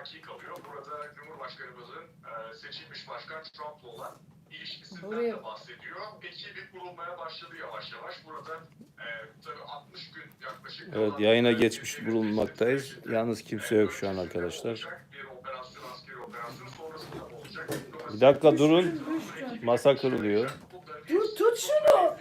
baki kalıyor. Burada Cumhurbaşkanımızın e, seçilmiş başkan Trump'la olan ilişkisinden Oraya- de bahsediyor. Ekibi kurulmaya başladı yavaş yavaş. Burada e, tabii 60 gün yaklaşık. Evet, yayına geçmiş bulunmaktayız. Yalnız kimse yok şu an arkadaşlar. Bir operasyon, askeri operasyon sonrasında olacak? Bir dakika durun. Masa kırılıyor. Dur tut şunu.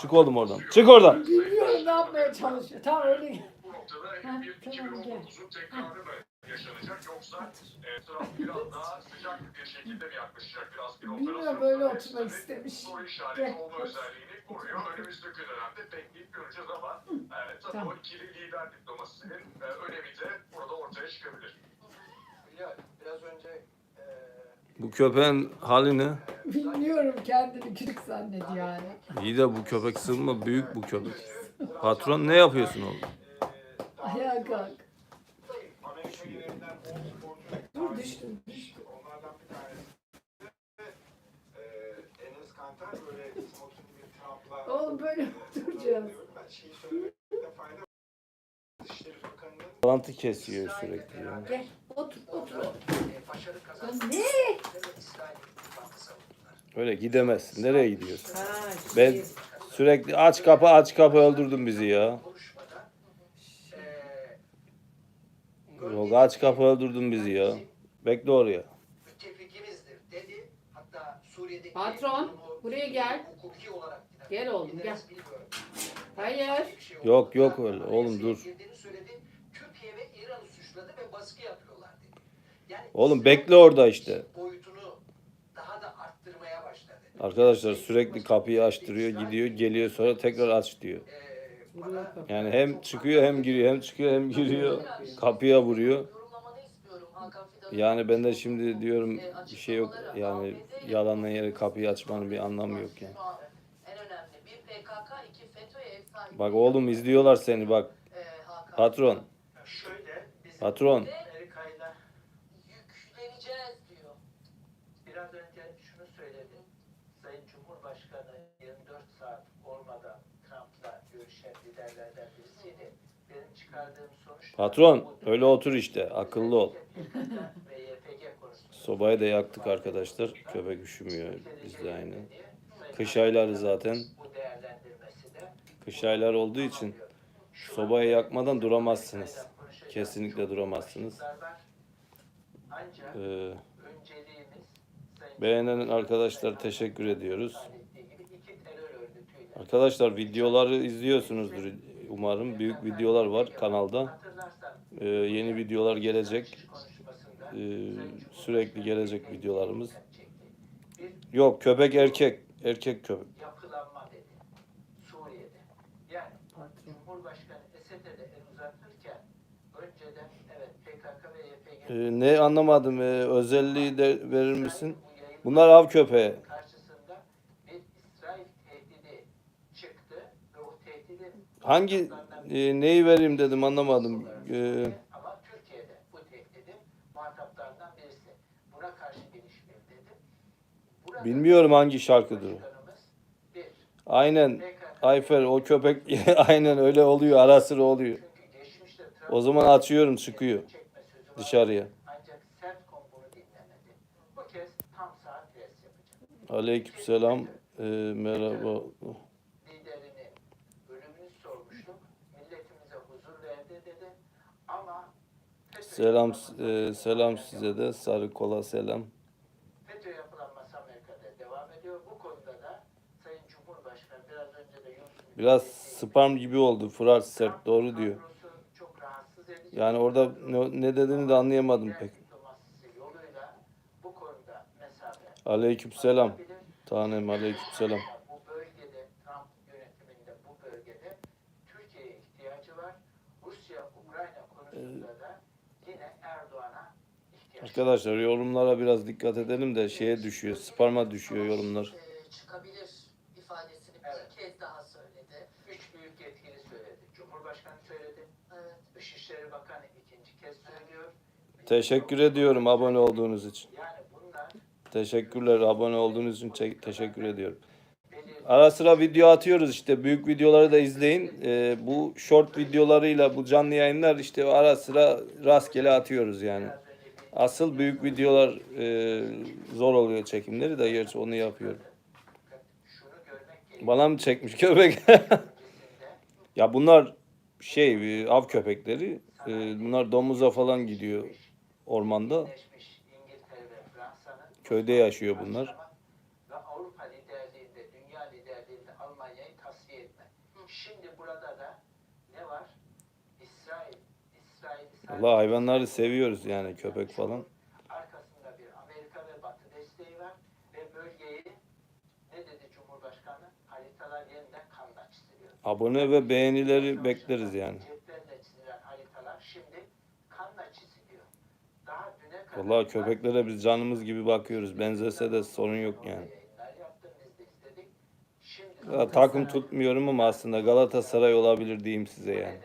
Çık oğlum oradan. Çık oradan. bilmiyorum ne yapmaya çalışıyor. Tamam öyle. Noktada Ha, bir tamam, gel. 2019'un tekrarı mı yaşanacak yoksa e, Trump biraz daha sıcak bir şekilde mi yaklaşacak bir askeri Bilmiyorum böyle oturmak istemiş. Soru işareti olma özelliğini koruyor. Önümüzdeki dönemde bekleyip göreceğiz ama e, tabii Tamam. o ikili lider diplomasisinin e, önemi de burada ortaya çıkabilir. Ya biraz önce eee Bu köpeğin hali ne? Bilmiyorum kendini küçük zannediyor yani. İyi de bu köpek sığınma büyük bu köpek. Patron ne yapıyorsun oğlum? Ayağa kalk. Amerika genelinden 10 sporcu Dur düştüm. düştüm. Onlardan bir tanesi eee Enes Kanter böyle smoking bir Trump'la Oğlum böyle oturacağız. Ben şeyi söylemekte fayda. Dışişleri Bakanı'nın Bağlantı kesiyor sürekli ya. Gel otur otur. başarı ne? İsrail ittifakı savundular. Öyle gidemezsin. Nereye gidiyorsun? Ha, Ben şey. sürekli aç kapı aç kapı öldürdün bizi ya. Yok aç kapı öldürdün bizi ya. Bekle oraya. müttefikimizdir dedi. Hatta Suriye'deki Patron, durumu buraya gel. Hukuki olarak Gel oğlum, gel. bilmiyorum. Hayır. Bir şey Yok, yok öyle. Oğlum, Anayasaya dur. girdiğini söyledi. Türkiye ve İran'ı suçladı ve baskı yapıyorlar dedi. Yani Oğlum İsrail bekle orada işte. Boyutunu daha da arttırmaya başladı. Arkadaşlar sürekli kapıyı açtırıyor gidiyor geliyor sonra tekrar aç diyor. Ee. Yani hem çıkıyor hem giriyor hem çıkıyor hem giriyor. Kapıya vuruyor. Yani ben de şimdi diyorum bir şey yok yani yalanla yere kapıyı açmanın bir anlamı yok yani. Bak oğlum izliyorlar seni bak e, Hakan. patron patron. Amerika'yla Yükleneceğiz diyor. biraz önce şunu söyledi. Sayın Cumhurbaşkanı 24 saat olmadan Trump'la görüşen liderlerden birisiydi. Benim çıkardığım sonuç Patron öyle otur işte akıllı ol. Sobayı da yaktık arkadaşlar. Köpek üşümüyor biz de aynı. Kış ayları zaten. Kış ayları olduğu için sobayı yakmadan duramazsınız. Kesinlikle duramazsınız. Ee, beğenen arkadaşlar teşekkür ediyoruz. ettiği gibi iki terör örgütüyle Arkadaşlar videoları izliyorsunuzdur umarım. Büyük videolar var kanalda. Ee, yeni videolar gelecek. Ee, sürekli gelecek videolarımız. Yok köpek erkek. Erkek köpek. yapılanma dedi. Suriye'de. Yani Cumhurbaşkanı Esed'e de el uzatırken önceden evet PKK ve YPG Ee, ne anlamadım. Ee, özelliği de verir misin? Bunlar av köpeği. karşısında bir İsrail tehdidi çıktı ve o tehdidin Hangi e, neyi vereyim dedim anlamadım. Ama Türkiye'de bu tehdidin muhataplarından birisi. Buna karşı geniş bir dedi. Burada bilmiyorum hangi şarkıdır. o. Başkanımız bir, Aynen. PKK Ayfer o köpek aynen öyle oluyor. Ara sıra oluyor. çünkü geçmişte Trump O zaman açıyorum çıkıyor çekme sözü var. dışarıya. Ancak CENTCOM bunu dinlemedi. Bu kez tam saat res yapacak. Aleykümselam. Ee, merhaba. Selam e, selam size de. Sarı kola selam. FETÖ yapılanması Amerika'da devam ediyor. Bu konuda da Sayın Cumhurbaşkanı biraz önce de Biraz spam gibi oldu. Fırat sert doğru diyor. çok rahatsız edici. Yani orada ne, ne dediğini de anlayamadım pek. Aleykümselam. alabilir. Tanem aleykümselam. Bu bölgede Trump yönetiminde bu bölgede Türkiye'ye ihtiyacı var. Rusya-Ukrayna konusunda da yine Erdoğan'a ihtiyaç var. Arkadaşlar yorumlara biraz dikkat edelim de şeye düşüyor. Spam'a düşüyor yorumlar. E, çıkabilir ifadesini Evet. bir kez daha söyledi. Üç büyük yetkili söyledi. Cumhurbaşkanı söyledi. Evet. Dışişleri Bakanı ikinci kez söylüyor. Teşekkür ediyorum abone olduğunuz için. Yani bunlar Teşekkürler abone olduğunuz için te- teşekkür ediyorum. Ara sıra video atıyoruz işte. Büyük videoları da izleyin. Ee, bu short videolarıyla bu canlı yayınlar işte ara sıra rastgele atıyoruz yani. Asıl büyük videolar e, zor oluyor çekimleri de gerçi onu yapıyorum. Bana mı çekmiş köpek? Ya bunlar şey e, av köpekleri. E, bunlar domuza falan gidiyor ormanda. Köyde yaşıyor bunlar. Ve Avrupa liderliğinde, dünya liderliğinde Almanya'yı tasfiye etme. Şimdi burada da ne var? İsrail. Vallahi hayvanları seviyoruz yani köpek falan. Arkasında bir Amerika ve Batı desteği var ve bölgeyi ne dedi Cumhurbaşkanı? Haritalar yeniden kanla çiziliyor. Abone ve beğenileri bekleriz yani. Ceplerle çizilen haritalar şimdi kanla çiziliyor. Daha düne kadar Vallahi köpeklere biz canımız gibi bakıyoruz. Benzese de sorun yok yani. Ya, takım tutmuyorum ama aslında Galatasaray olabilir diyeyim size yani.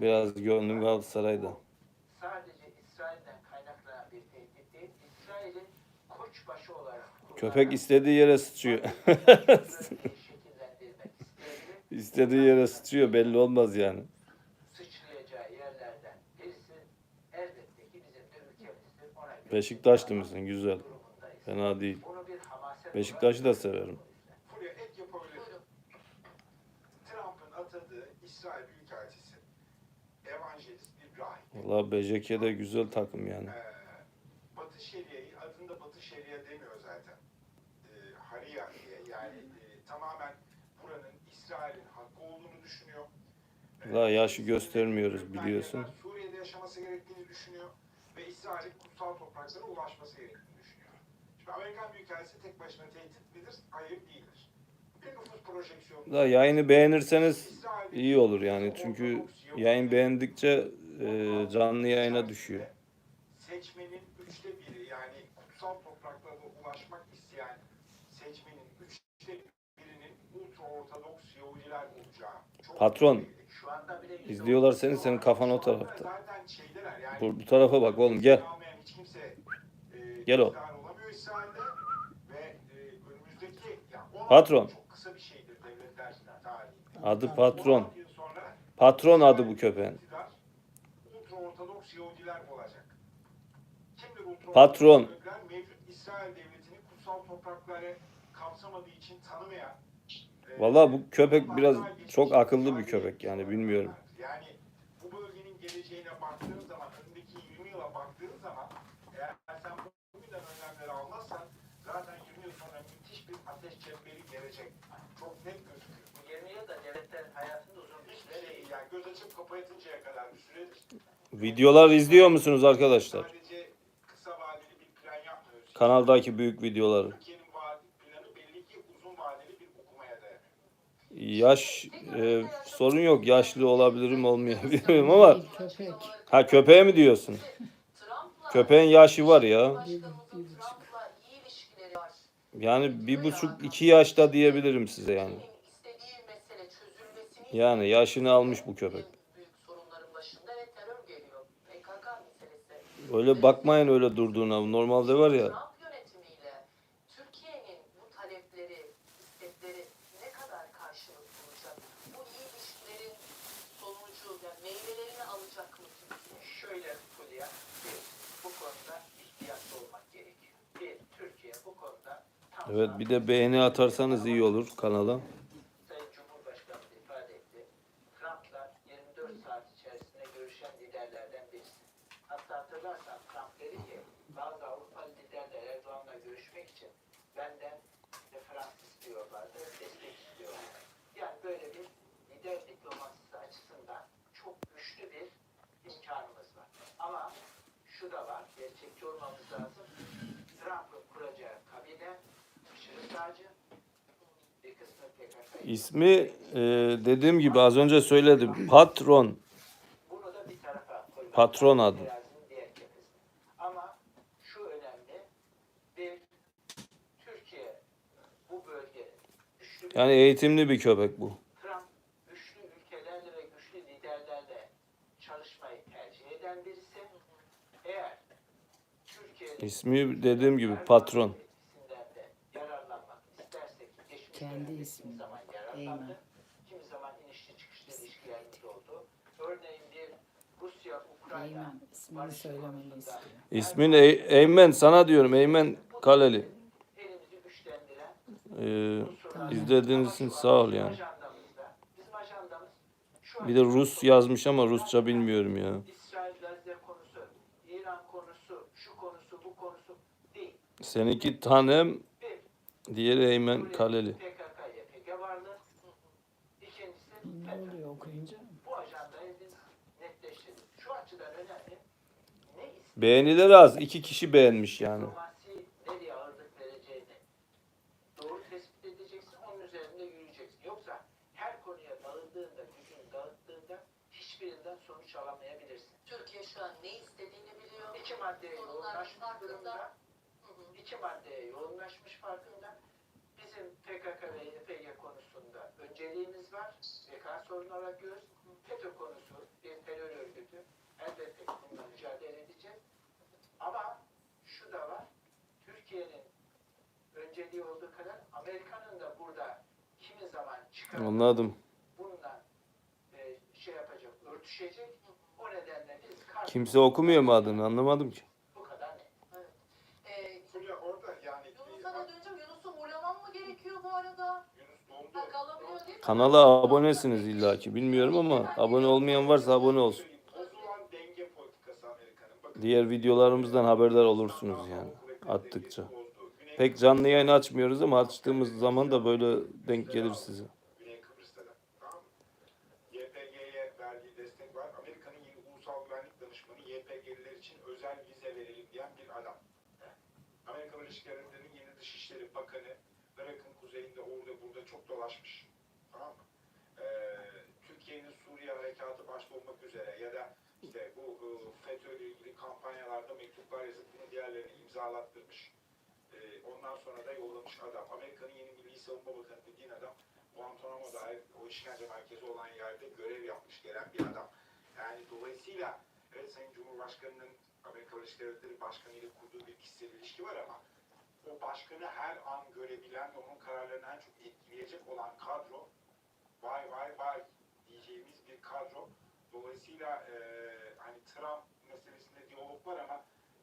Biraz gönlüm Galatasaray'da. sadece İsrail'den kaynaklanan bir tehdit değil, İsrail'in koçbaşı olarak Köpek istediği yere sıçıyor. istediği yere sıçıyor belli olmaz yani. sıçrayacağı yerlerden birisi elbette ki bizim de ülkemizdir. Ona göre Beşiktaşlı mısın? Güzel. durumundayız. Fena değil. Bunu bir hamaset Beşiktaş'ı da severim. Fulya ek yapabilir. Buyurun. Trump'ın atadığı İsrail Büyükelçisi evangelist bir rahip. Vallahi BJK de güzel takım yani. Ee, Batı Şeria'yı adında Batı Şeria demiyor zaten. Ee, Haria diye yani e, tamamen buranın İsrail'in hakkı olduğunu düşünüyor. Ee, Daha yaşı göstermiyoruz biliyorsun. Suriye'de yaşaması gerektiğini düşünüyor ve İsrail'in kutsal topraklara ulaşması gerektiğini düşünüyor. Şimdi Amerikan Büyükelçisi tek başına tehdit midir? Hayır değildir. Daha yayını beğenirseniz iyi olur yani. Çünkü yayın beğendikçe e, canlı yayına düşüyor. Seçmenin üçte biri yani kutsal topraklara ulaşmak isteyen seçmenin üçte birinin ultra ortodoks Yahudiler olacağı. Çok Patron, İzliyorlar seni, senin kafan o tarafta. Bu, bu tarafa bak oğlum gel. e, Gel o. iktidar olamıyor İsrail'de ve e, önümüzdeki ya 16 Patron. çok kısa bir şeydir devletler tarihinde. Adı patron. 16 yıl sonra Patron adı bu köpeğin. Patron. Vallahi bu köpek biraz çok akıllı bir köpek yani bilmiyorum. Yani bu bölgenin geleceğine baktığın zaman, önündeki 20 yıla baktığın zaman eğer sen bugünden önlemleri almazsan zaten 20 yıl sonra müthiş bir ateş çemberi gelecek. Çok net gözüküyor. Bu 20 yılda devletlerin hayatında uzun bir Hiçbir süre şey değil. yani göz açıp kapatıncaya kadar bir süredir. Videolar izliyor musunuz arkadaşlar? Sadece kısa vadeli bir plan yapmıyoruz. Kanaldaki büyük videoları. Türkiye'nin planı belli ki uzun vadeli bir okumaya dayanıyor. Yaş e, sorun yok. Yaşlı olabilirim olmayabilirim ama köpek. ha köpeğe mi diyorsun? Köpeğin yaşı var ya. Yani bir buçuk iki yaşta diyebilirim size yani. Türkiye'nin istediği mesele çözülmesini Yani yaşını almış bu köpek. En büyük sorunların başında ve terör geliyor. PKK meselesi. Öyle bakmayın öyle durduğuna. Normalde var ya Trump yönetimiyle Türkiye'nin bu talepleri, istekleri ne kadar karşılık bulacak? Bu iyi ilişkilerin sonucu, yani meyvelerini alacak mı Türkiye? Şöyle Fulya, bir, bu konuda ihtiyatlı olmak gerekiyor. Bir, Türkiye bu konuda tam Evet bir de beğeni atarsanız iyi olur kanala. Sayın Cumhurbaşkanı da ifade etti. Trump'la 24 saat içerisinde görüşen liderlerden birisi. Hatta hatırlarsan Trump dedi ki bazı Avrupalı liderler Erdoğan'la görüşmek için benden referans istiyorlardı, destek istiyorlardı. Yani böyle bir lider diplomasisi açısından çok güçlü bir imkanımız var. Ama şu da var, gerçekçi olmamız lazım. Trump'ın kuracağı kabine aşırı sağcı, bir kısmı PKK İsmi e, dediğim gibi az önce söyledim. Patron. Patron adı. Yani eğitimli bir köpek bu. İsmi dediğim gibi patron. etkisinden de yararlanmak istersek geçmişte kimi zaman yararlandı, kimi zaman inişli çıkışlı ilişkilerimiz oldu. Örneğin bir Rusya-Ukrayna Eymen ismini söylemeni istiyor. İsmin Eymen sana diyorum Eymen Kaleli. Ee, izlediğiniz için sağ ol yani. Bir de Rus yazmış ama Rusça bilmiyorum ya. İsrail Gazze konusu, İran konusu, şu konusu, bu konusu değil. Seninki Tanem, diğeri Eymen Kaleli. PKK, Beğenileri az. iki kişi beğenmiş yani. Nereye ağırlık vereceğini doğru tespit edeceksin, onun üzerinde yürüyeceksin. Yoksa her konuya dağıldığında, gücün dağıttığında hiçbirinden sonuç alamayabilirsin. Türkiye şu an ne istediğini biliyor. İki maddeye yoğunlaşmış farkında. durumda. İki maddeye yoğunlaşmış farkında. Bizim PKK ve YPG konusunda önceliğimiz var. PKK sorunu olarak görüyoruz. FETÖ konusu bir terör örgütü. Elbette bununla mücadele. Ama şu da var. Türkiye'nin önceliği olduğu kadar Amerika'nın da burada kimi zaman çıkar Anladım. bununla e, şey yapacak, örtüşecek. O nedenle biz karşı Kimse okumuyor mu adını anlamadım ki. bu kadar net. Ee, Fulya orada yani Yunus'a da döneceğim. Yunus'u uğurlamam mı gerekiyor bu arada? Yunus dondu. Ha, kalabiliyor değil mi? Kanala abonesiniz illaki bilmiyorum ama abone olmayan varsa abone olsun. Bozulan denge politikası Amerika'nın. Bakın, Diğer videolarımızdan haberdar olursunuz yani attıkça. Pek canlı yayın açmıyoruz ama açtığımız zaman da böyle denk gelir size. Bakanı Irak'ın kuzeyinde orada burada çok dolaşmış. Tamam mı? Ee, Türkiye'nin Suriye harekatı başta olmak üzere ya da işte bu e, FETÖ ile ilgili kampanyalarda mektuplar yazıp bunu diğerlerine imzalattırmış. Ee, ondan sonra da yollamış adam. Amerika'nın yeni Milli Savunma Bakanı dediğin adam Guantanamo'da dair o işkence merkezi olan yerde görev yapmış gelen bir adam. Yani dolayısıyla evet Sayın Cumhurbaşkanı'nın Amerika Birleşik Devletleri Başkanı ile kurduğu bir kişisel ilişki var ama o başkanı her an görebilen ve onun kararlarını en çok etkileyecek olan kadro vay vay vay diyeceğimiz bir kadro. Dolayısıyla e, hani Trump diyalog var ama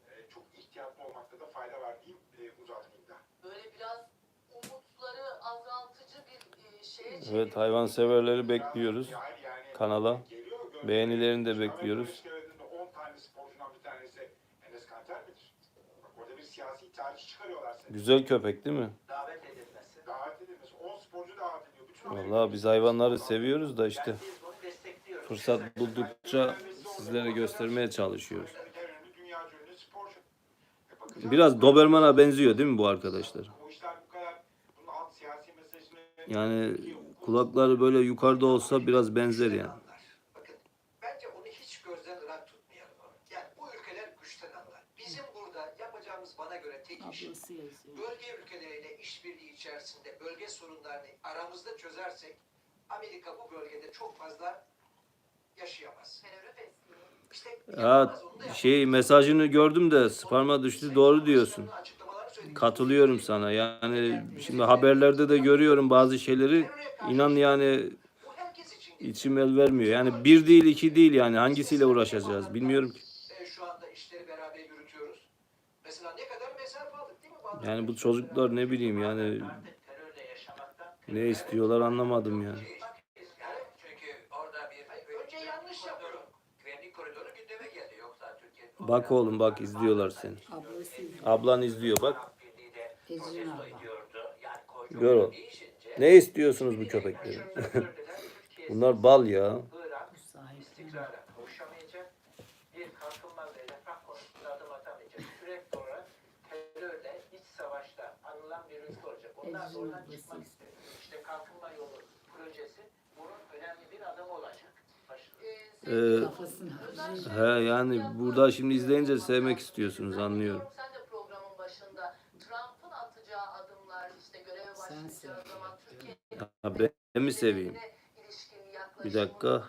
e, çok ihtiyatlı olmakta da fayda var diyeyim e, uzatmayayım da. Böyle biraz umutları azaltıcı bir e, şeye Evet hayvanseverleri bekliyoruz Yani- yani kanala. geliyor. Beğenilerini de bekliyoruz. Devletleri'nde 10 tane sporcudan bir tanesi Enes Kanter midir? Bak orada bir siyasi tarih çıkarıyorlar seni. Güzel köpek değil mi? Davet edilmesi. Davet edilmesi. 10 sporcu davet ediyor. Bütün Vallahi biz hayvanları seviyoruz da işte Yani biz bunu destekliyoruz. fırsat buldukça sizlere göstermeye çalışıyoruz. En önemli dünyaca ünlü sporcu. E bakacağız. Biraz Doberman'a benziyor değil mi bu arkadaşlar? Yani kulakları böyle yukarıda olsa biraz benzer yani. Bakın bence onu hiç gözden ırak tutmayalım. Yani bu ülkeler güçten anlar. Bizim burada yapacağımız bana göre tek iş Ablası yazıyor. bölge ülkeleriyle işbirliği içerisinde bölge sorunlarını aramızda çözersek Amerika bu bölgede çok fazla yaşayamaz. İşte Ha şey mesajını gördüm de spam'a düştü doğru diyorsun. Katılıyorum sana. Yani şimdi haberlerde de görüyorum bazı şeyleri. inan yani içim el vermiyor. Yani bir değil iki değil yani. hangisiyle uğraşacağız bilmiyorum ki. e, Yani bu çocuklar ne bileyim yani ne istiyorlar anlamadım. Yani çünkü orada bir önce yanlış yapıyor. Güvenlik koridoru gündeme geldi yoksa Türkiye. Bak oğlum bak izliyorlar seni. Ablası. Ablan izliyor bak. Ecrin abla. Gör o. değişince Ne istiyorsunuz bu köpekleri? Bunlar bal ya. Bu da Ecrin oradan ablası çıkmak istiyor. istiyor. İşte kalkınma yolu projesi bunun önemli bir adımı olacak. Başlıyor. Ee, He yani burada şimdi izleyince sevmek istiyorsunuz anlıyorum. Ha, ben mi seveyim? Bir dakika.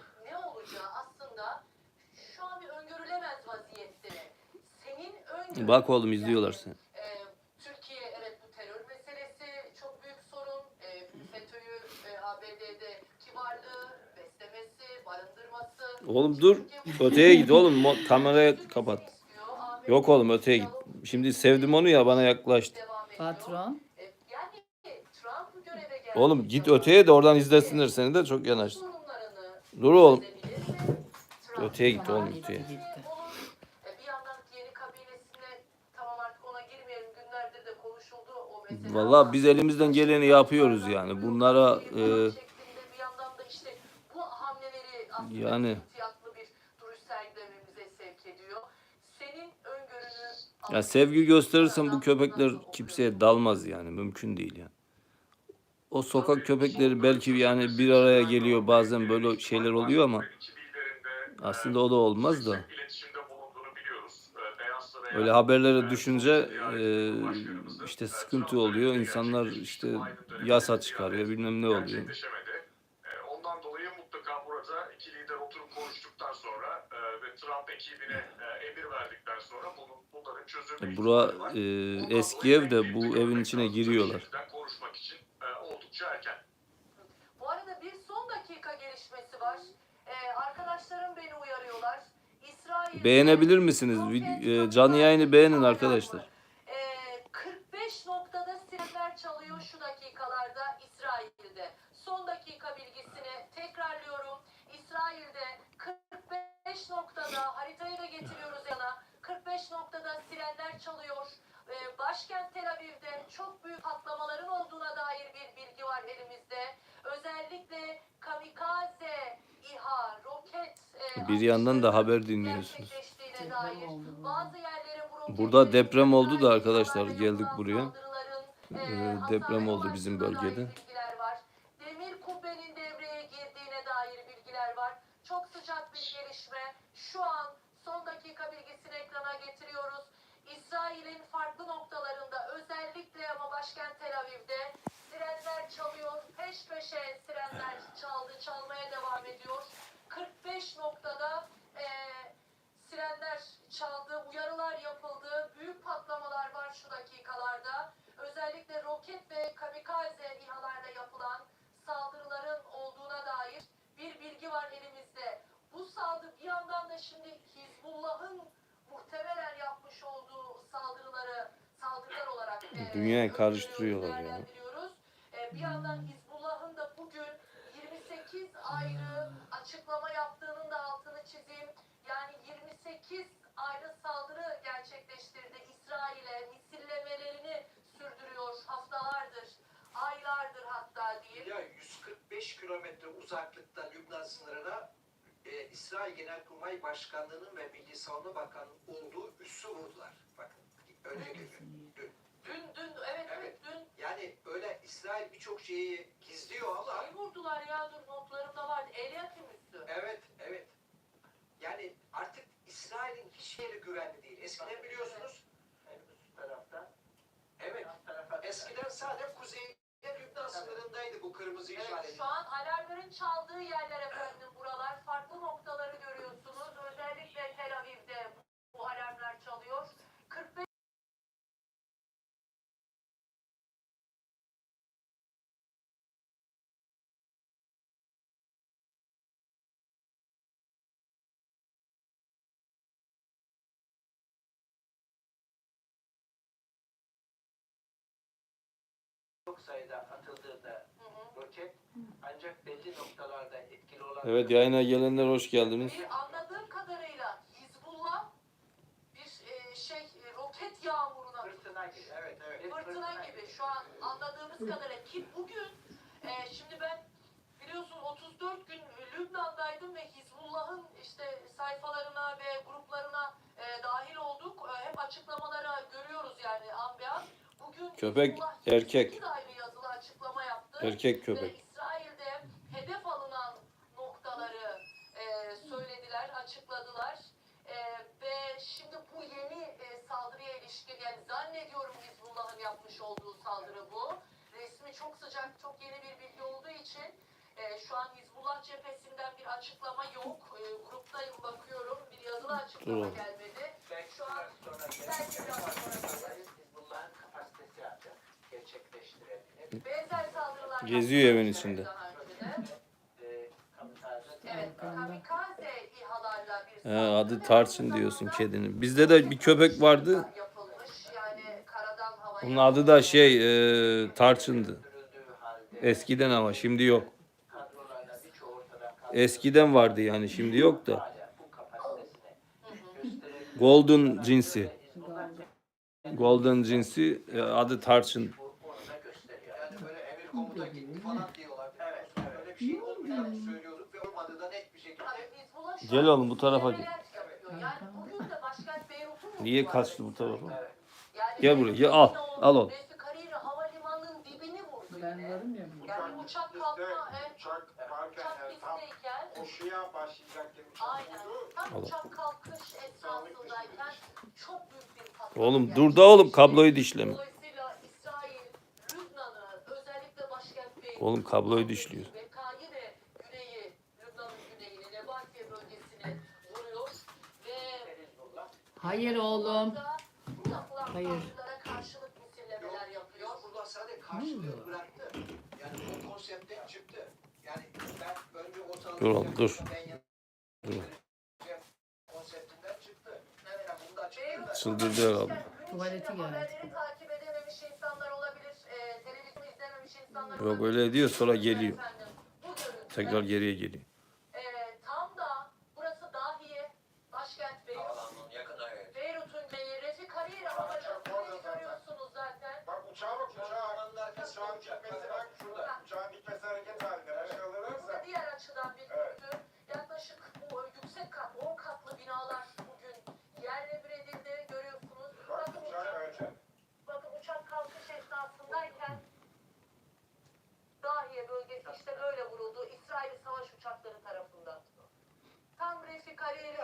Bak oğlum izliyorlar seni. e, Türkiye evet bu terör meselesi çok büyük sorun. E, FETÖ'yü Oğlum dur. Öteye git oğlum. Mo- Kamerayı kapat. Yok oğlum öteye git. Şimdi sevdim onu ya bana yaklaştı. Patron. Oğlum git öteye de oradan izlesinler seni de çok yanaştı. sorunlarını Dur oğlum. Öteye git oğlum, öteye. olur. Bir yandan yeni kabinesine tamam artık ona girmeyelim günlerdir de konuşuldu o mesele. Vallahi ama- biz elimizden geleni yapıyoruz yani. Bunlara e, şeklinde bir yandan da işte bu hamleleri aslında Yani. ihtiyatlı bir duruş sergilememize sevk ediyor. Senin öngörünü ya sevgi gösterirsen bu köpekler kimseye dalmaz yani. Mümkün değil yani. O sokak köpekleri belki yani bir araya geliyor bazen böyle şeyler oluyor ama aslında o da olmaz da. iletişimde bulunduğunu biliyoruz. Beyaz Saray'a- Öyle haberlere düşünce e, işte sıkıntı oluyor. İnsanlar işte yasa çıkarıyor bilmem ne oluyor. gerçekleşemedi. Ee, Ondan dolayı mutlaka burada iki lider oturup konuştuktan sonra e, ve Trump ekibine e, emir verdikten sonra bunun, bunların çözümü E, Bura e, eski ev de bu evin içine giriyorlar. Konuşmak için e, oldukça erken. Bu arada bir son dakika gelişmesi var. Ee, arkadaşlarım beni uyarıyorlar. İsrail Beğenebilir misiniz? Vid- e, canlı yayını beğenin arkadaşlar. Ee, 45 noktada sirenler çalıyor şu dakikalarda İsrail'de. Son dakika bilgisini tekrarlıyorum. İsrail'de 45 noktada haritayı da getiriyoruz yana. 45 noktada sirenler çalıyor. Ee, başkent Tel Aviv'de çok büyük patlamaların olduğuna dair bir bilgi var elimizde. Özellikle kamikaze, İHA, roket e, Bir yandan da haber dinliyorsunuz. dair bazı yerlere Burada deprem oldu da arkadaşlar, geldik buraya. Ee, deprem oldu bizim bölgede. bilgiler var. Demir kubbenin devreye girdiğine dair bilgiler var. Çok sıcak bir gelişme. Şu an son dakika bilgisini ekrana getiriyoruz. İsrail'in farklı noktalarında özellikle ama başkent Tel Aviv'de sirenler çalıyor. Peş peşe sirenler çaldı, çalmaya devam ediyor. 45 noktada eee sirenler çaldı, uyarılar yapıldı, büyük patlamalar var şu dakikalarda. Özellikle roket ve kamikaze İHA'larla yapılan saldırıların olduğuna dair bir bilgi var elimizde. Bu saldırı bir yandan da şimdi Hizbullah'ın muhtemelen yapmış olduğu saldırıları saldırılar olarak e, Dünyayı karıştırıyorlar ya. değerlendiriyoruz. E, bir yandan 28 ayrı açıklama yaptığının da altını çizeyim. Yani 28 ayrı saldırı gerçekleştirdi İsrail'e. Misillemelerini sürdürüyor haftalardır, aylardır hatta diyeyim. Ya 145 kilometre uzaklıkta Lübnan sınırına e, İsrail Genelkurmay Başkanlığı'nın ve Milli Savunma Bakanı'nın olduğu üssü vurdular. Bakın öyle gibi. Dün. Dün, dün, evet, evet, Evet. Yani öyle İsrail birçok şeyi gizliyor ama şey vurdular ya, dur notlarımda vardı. Eliyakim üssü. evet evet. Yani artık İsrail'in hiç yeri güvenli değil. Eskiden biliyorsunuz En üst tarafta. evet tarafa eskiden sadece kuzeyde Lübnan sınırındaydı bu kırmızı Evet, işaret. şu an alarmların çaldığı yerler efendim buralar. Farklı noktaları görüyorsunuz. Özellikle Tel Aviv'de bu alarmlar çalıyor. 45 çok sayıda atıldığında roket ancak belli noktalarda etkili olan Evet yayına gelenler hoş geldiniz. Bir anladığım kadarıyla Hizbullah bir e, şey e, roket yağmuruna fırtına gibi. Evet evet. Fırtına gibi şu an anladığımız kadarıyla ki bugün e, şimdi ben biliyorsun 34 gün Lübnan'daydım ve Hizbullah'ın işte sayfalarına ve gruplarına e, dahil olduk. E, hep açıklamalara görüyoruz yani an be an. Köpek erkek. 28 ayrı yazılı açıklama yaptı. Erkek köpek. İsrail'de hedef alınan noktaları e, söylediler, açıkladılar. E, ve şimdi bu yeni e, saldırıya ilişkin, yani zannediyorum Hizbullah'ın yapmış olduğu saldırı bu. Resmi çok sıcak, çok yeni bir bilgi olduğu için e, şu an Hizbullah cephesinden bir açıklama yok. E, gruptayım bakıyorum, bir yazılı açıklama Dur. gelmedi. Şu an belki biraz sonra Hizbullah'ın kapasitesi ancak gerçekleştirebilir. benzer saldırılar Geziyor evin içinde. He, adı Tarçın diyorsun kedinin. Bizde de bir köpek vardı. Onun adı da şey e, Tarçın'dı. Eskiden ama şimdi yok. Eskiden vardı yani şimdi yok da. Golden cinsi. Golden cinsi e, adı Tarçın. bu onu da gösteriyor. Yani böyle emir komuta gitti falan diyorlar. Evet, Öyle bir şey olmayacağını söylüyorduk ve olmadı da net bir şekilde. Tabii Hizbullah şu Gel oğlum bu tarafa gel. Niye kaçtı bu tarafa? Gel buraya, gel, al, al oğlum. Ben yine. varım ya. burada. Yani uçak kalkma, evet, uçak varken uçak yani tam pistteyken koşuya başlayacakken uçak Aynen. vurdu. Tam Al. uçak kalkış esnasındayken çok büyük bir patlama Oğlum dur da oğlum kabloyu dişleme. Oğlum kabloyu dişliyor. Bekayı ve güneyi, Lübnan'ın güneyini, Nebatiye bölgesini vuruyor ve Hizbullah Hayır oğlum. burada Hayır. saldırılara karşılık misillemeler yapıyor. Hizbullah sadece karşılığı bıraktı. Yani o konseptten çıktı. Yani ben önce o saldırı Dur oğlum, dur. Dur. Çıldırdı herhalde. Tuvaleti geldi. Haberleri takip edememiş insanlar olabilir. E, televizyon izlememiş insanlar Yok olabilir. öyle diyor sonra geliyor. Tekrar geriye geliyor. e, tam da burası Dahiye, başkent Beyrut. Havalanın yakın evet. Beyrut'un beyi Refik Hariri havalimanını görüyorsunuz zaten. Bak uçağa bak uçağa. Havalanın arkası Uçağın uçak. gitmesi bak şurada. Uçağın gitmesi hareket halinde. Başarılı Burada diğer açıdan bir Evet. görüntü. Yaklaşık bu yüksek kat, 10 katlı binalar bugün yerle bir edildi. Görüyorsunuz. Bak Bakın uçağı uçak, öyle. bakın uçak kalkış esnasındayken Dahiye bölgesi işte böyle vuruldu. İsrail savaş uçakları tarafından. Tam Refik Hariri'nin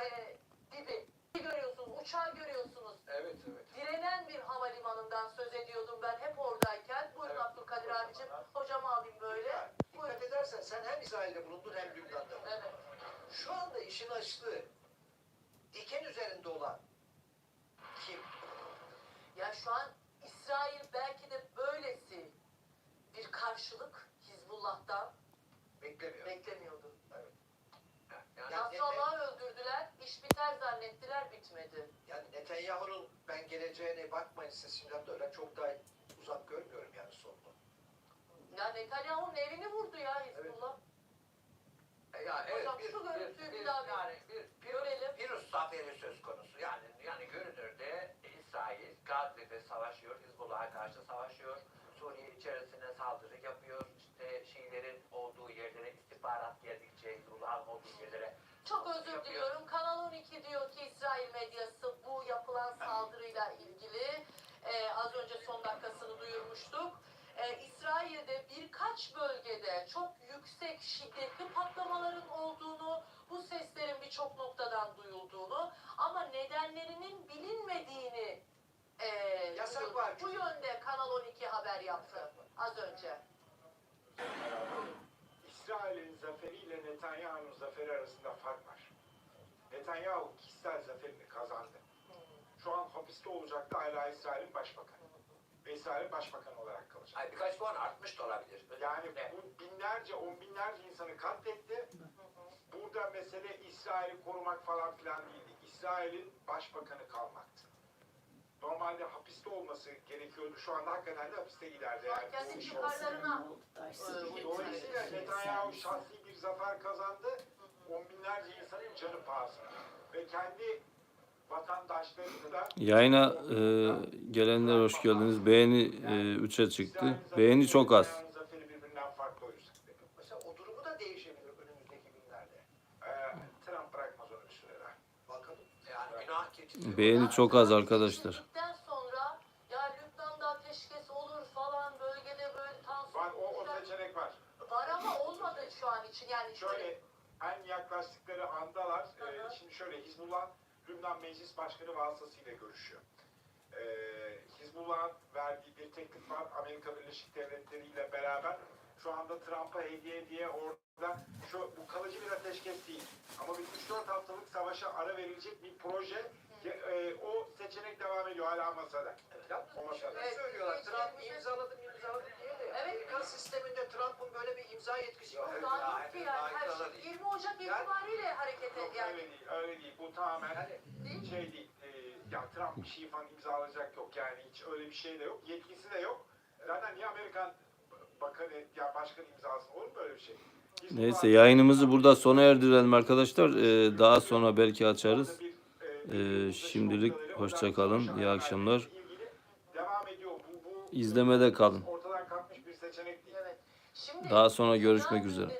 e, dibi. Görüyorsunuz, uçağı görüyorsunuz. Evet evet. direnen bir havalimanından söz ediyordum ben hep oradayken. Buyurun Abdülkadir abicim. Hocamı alayım böyle. Dikkat edersen sen hem İsrail'de bulundun hem Lübnan'da. Evet. Şu anda işin açlığı diken üzerinde olan kim? Ya şu an İsrail belki de böylesi bir karşılık Hizbullah'tan Beklemiyor. beklemiyordu. Yani, Nasrallah'ı öldürdüler, iş biter zannettiler bitmedi. yani Netanyahu'nun ben geleceğine bakmayın şimdi hatta öyle çok daha uzak görmüyorum yani sonunu. Ya Netanyahu'nun evini vurdu ya Hizbullah. Ya Hocam şu görüntüyü bir daha bir yani bir, görelim. bir virüs zaferi söz konusu. Yani yani görünürde İsrail Gazze'de savaşıyor, Hizbullah'a karşı savaşıyor. İçerisine saldırı yapıyor. İşte Şiilerin olduğu yerlere istihbarat geldikçe Hizbullah'ın olduğu yerlere Çok özür diliyorum. Kanal 12 diyor ki İsrail medyası bu yapılan saldırıyla ilgili e, az önce son dakikasını duyurmuştuk. E, İsrail'de birkaç bölgede çok yüksek şiddetli patlamaların olduğunu, bu seslerin birçok noktadan duyulduğunu ama nedenlerinin bilinmediğini e, Yasak var. Bu yönde Kanal 12 haber yaptı az önce. İsrail'in zaferiyle Netanyahu'nun zaferi arasında fark var. Netanyahu kişisel zaferini kazandı. Şu an hapiste olacaktı hala İsrail'in başbakanı. Ve İsrail'in başbakanı olarak kalacak. Ay, birkaç puan artmış da olabilir. Yani Özellikle- bu binlerce, on binlerce insanı katletti. Burada mesele İsrail'i korumak falan filan değildi. İsrail'in başbakanı kalmaktı. Normalde hapiste olması gerekiyordu. Şu anda hakikaten de hapiste an Yani kendi çıkarlarına Dolayısıyla. Netanyahu şahsi bir zafer kazandı. On binlerce insanın canı pahasına. Ve kendi vatandaşlarını da Yayına e, gelenler hoş geldiniz. Beğeni e, 3'e çıktı. Beğeni çok az. İsrail'in zaferi birbirinden farklı o yüzden. Mesela o durumu da değişebilir önümüzdeki günlerde. Ee, Trump bırakmaz onu bir süre daha. Bakalım. Yani günah keçisi. Beğeni çok az arkadaşlar. Seçildikten sonra ya Lübnan'da ateşkes olur falan bölgede böyle tansiyon Var, o, o seçenek var. var ama olmadı şu an için yani Şöyle en yaklaştıkları andalar. Hı hı. Ee, şimdi şöyle Hizbullah Lübnan Meclis Başkanı vasıtasıyla görüşüyor. Ee, Hizbullah'ın verdiği bir teklif var. Amerika Birleşik Devletleri ile beraber şu anda Trump'a hediye diye orada şu bu kalıcı bir ateşkes değil. Ama bir 3-4 haftalık savaşa ara verilecek bir proje. Ee, o seçenek devam ediyor hala masada. Yalnız O masada. söylüyorlar. Trump imzaladım imzaladım diye de. Evet Amerikan sisteminde Trump'ın böyle bir imza yetkisi yok. Daha yok ki yani her şey 20 Ocak itibariyle harekete Yok yani. öyle değil, öyle değil. Bu tamamen Değil mi? şey değil. E, ya Trump bir şey falan imzalayacak yok yani hiç öyle bir şey de yok. Yetkisi de yok. Zaten niye Amerikan bakanı ya başkan imzasın olur mu böyle bir şey? Neyse yayınımızı burada sona erdirelim arkadaşlar. Ee, daha sonra belki açarız. Ee, şimdilik hoşça kalın, iyi akşamlar. İzlemede kalın. Daha sonra görüşmek üzere.